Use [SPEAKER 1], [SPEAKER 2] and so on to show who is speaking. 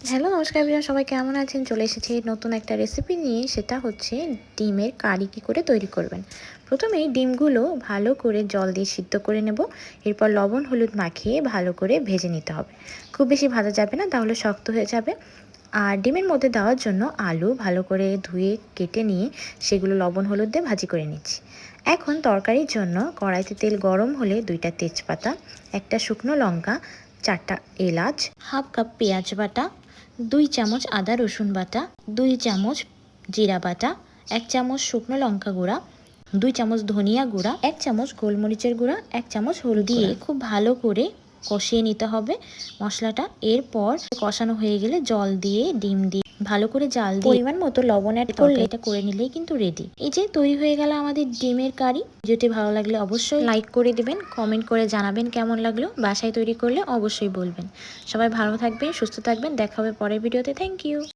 [SPEAKER 1] Hello, নমস্কার বিরা সবাই কেমন আছেন? চলে এসেছি নতুন একটা রেসিপি নিয়ে, সেটা হচ্ছে ডিমের কারি কী করে তৈরি করবেন। প্রথমেই ডিমগুলো ভালো করে জল দিয়ে সিদ্ধ করে নেব, এরপর লবণ, হলুদ মাখিয়ে ভালো করে ভেজে নিতে হবে। খুব বেশি ভাজা যাবে না, তাহলে শক্ত হয়ে যাবে। আর ডিমের মধ্যে দেওয়ার জন্য আলু ভালো করে ধুয়ে কেটে নিয়ে, সেগুলো লবণ, হলুদ দিয়ে ভাজি করে নিচ্ছি। এখন তরকারির জন্য কড়াইতে তেল গরম হলে দুইটা তেজপাতা, একটা শুকনো লঙ্কা চারটা এলাচ হাফ কাপ পেঁয়াজ বাটা দুই চামচ আদা রসুন বাটা দুই চামচ জিরা বাটা এক চামচ শুকনো লঙ্কা গুঁড়া দুই চামচ ধনিয়া গুঁড়া এক চামচ গোলমরিচের গুঁড়া এক চামচ হলুদ দিয়ে খুব ভালো করে কষিয়ে নিতে হবে মশলাটা। এরপর কষানো হয়ে গেলে জল দিয়ে ডিম দিয়ে ভালো করে জাল দিয়ে পরিমাণ মতো লবণ অ্যাড করলে এটা করে নিলেই কিন্তু রেডি এই যে তৈরি হয়ে গেল আমাদের ডিমের কারি। যেটি ভালো লাগলে অবশ্যই লাইক করে দিবেন কমেন্ট করে জানাবেন কেমন লাগল বাসায় তৈরি করলে অবশ্যই বলবেন। সবাই ভালো থাকবেন সুস্থ থাকবেন দেখা হবে পরের ভিডিওতে। Thank you